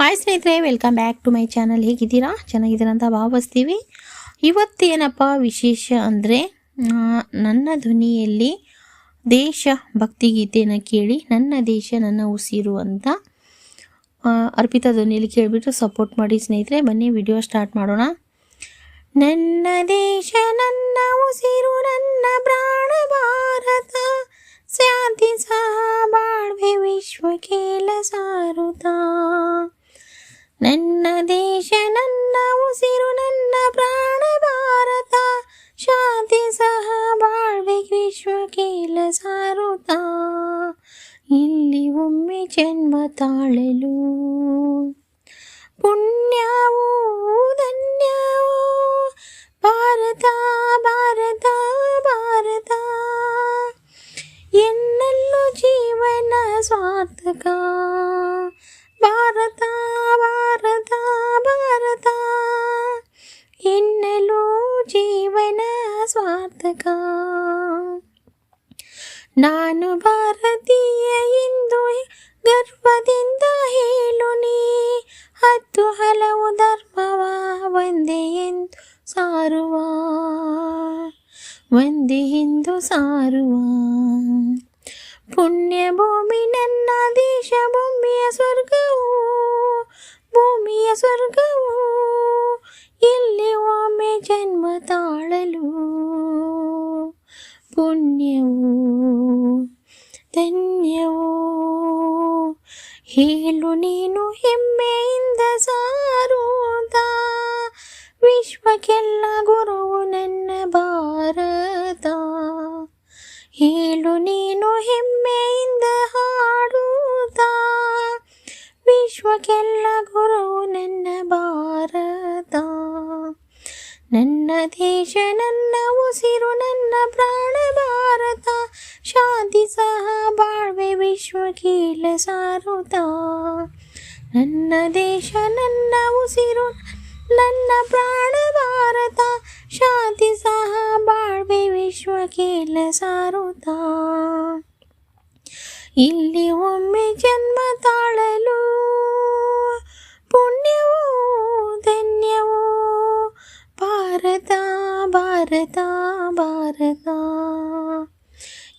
Hi ಸ್ನೇಹಿತರೆ welcome back to my channel ಹೇಗಿದ್ದೀರಾ? ಚೆನ್ನಾಗಿದ್ದೀರಾ ಅಂತ ಭಾವಿಸ್ತೀವಿ. ಇವತ್ತೇನಪ್ಪ ವಿಶೇಷ ಅಂದರೆ ನನ್ನ ಧ್ವನಿಯಲ್ಲಿ ದೇಶ ಭಕ್ತಿಗೀತೆಯನ್ನು ಕೇಳಿ, ನನ್ನ ದೇಶ ನನ್ನ ಉಸಿರು ಅಂತ ಅರ್ಪಿತ ಧ್ವನಿಯಲ್ಲಿ ಕೇಳಿಬಿಟ್ಟು ಸಪೋರ್ಟ್ ಮಾಡಿ ಸ್ನೇಹಿತರೆ. ಬನ್ನಿ ವಿಡಿಯೋ ಸ್ಟಾರ್ಟ್ ಮಾಡೋಣ. ನನ್ನ ದೇಶ, ನನ್ನ ಉಸಿರು, ನನ್ನ ಪ್ರಾಣ ಜನ್ಮ ತಾಳಲು ಪುಣ್ಯವೂ ಧನ್ಯವೂ ಭಾರತ ಭಾರತ ಭಾರತ ಎನ್ನಲ್ಲೂ ಜೀವನ ಸಾರ್ಥಕ ಭಾರತ ಭಾರತ ಭಾರತ ಎನ್ನಲೂ ಜೀವನ ಸಾರ್ಥಕ ನಾನು ಭಾರತೀಯ ಒಂದೇ ಎಂದು ಸಾರುವ ಒಂದೇ ಎಂದು ಸಾರುವ ಪುಣ್ಯ ಭೂಮಿ ನನ್ನ ದೇಶ ಭೂಮಿಯ ಸ್ವರ್ಗವು ಭೂಮಿಯ ಸ್ವರ್ಗವು ಇಲ್ಲಿ ಒಮ್ಮೆ ಜನ್ಮ ತಾಳಲು ಪುಣ್ಯವು ಧನ್ಯವೋ ಹೇಳು ನೀನು ಹೆಮ್ಮೆಯಿಂದ ವಿಶ್ವಕ್ಕೆಲ್ಲ ಗುರುವು ನನ್ನ ಭಾರತ. ಹೇಳು ನೀನು ಹೆಮ್ಮೆಯಿಂದ ಹಾಡುತ್ತ. ವಿಶ್ವಕ್ಕೆಲ್ಲ ಗುರುವು ನನ್ನ ಭಾರತ. ನನ್ನ ದೇಶ, ನನ್ನ ಉಸಿರು, ನನ್ನ ಪ್ರಾಣ ಭಾರತ. ಶಾಂತಿ ಸಹ ಬಾಳ್ವೆ ವಿಶ್ವ ಕೀಲ ನನ್ನ ದೇಶ, ನನ್ನ ಉಸಿರು ನನ್ನ ಪ್ರಾಣ ಭಾರತ, ಶಾಂತಿ ಸಹ ಬಾಳ್ವೆ ವಿಶ್ವ ಕೇಳ ಸಾರುತ್ತ ಇಲ್ಲಿ ಒಮ್ಮೆ ಜನ್ಮ ತಾಳಲು ಪುಣ್ಯವೋ, ಧನ್ಯವೋ? ಭಾರತ ಭಾರತ ಭಾರತ.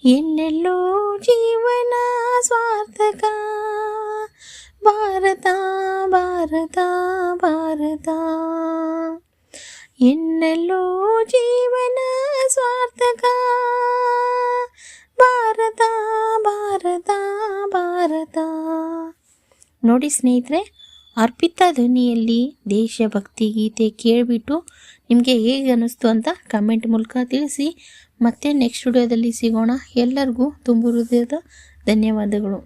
ಎಲ್ಲೆಲ್ಲೋ ಜೀವನ ಸ್ವಾರ್ಥಕ? ಭಾರತ ಭಾರತ ಭಾರತ. ಎನ್ನೆಲ್ಲೋ ಜೀವನ ಸ್ವಾರ್ಥಕ? ಭಾರತ ಭಾರತ ಭಾರತ ನೋಡಿ ಸ್ನೇಹಿತರೆ, ಅರ್ಪಿತಾ ಧ್ವನಿಯಲ್ಲಿ ದೇಶಭಕ್ತಿ ಗೀತೆ ಕೇಳಿಬಿಟ್ಟು ನಿಮಗೆ ಹೇಗೆ ಅನ್ನಿಸ್ತು ಅಂತ ಕಮೆಂಟ್ ಮೂಲಕ ತಿಳಿಸಿ. ಮತ್ತೆ ನೆಕ್ಸ್ಟ್ ವಿಡಿಯೋದಲ್ಲಿ ಸಿಗೋಣ. ಎಲ್ಲರಿಗೂ ತುಂಬ ಹೃದಯದ ಧನ್ಯವಾದಗಳು.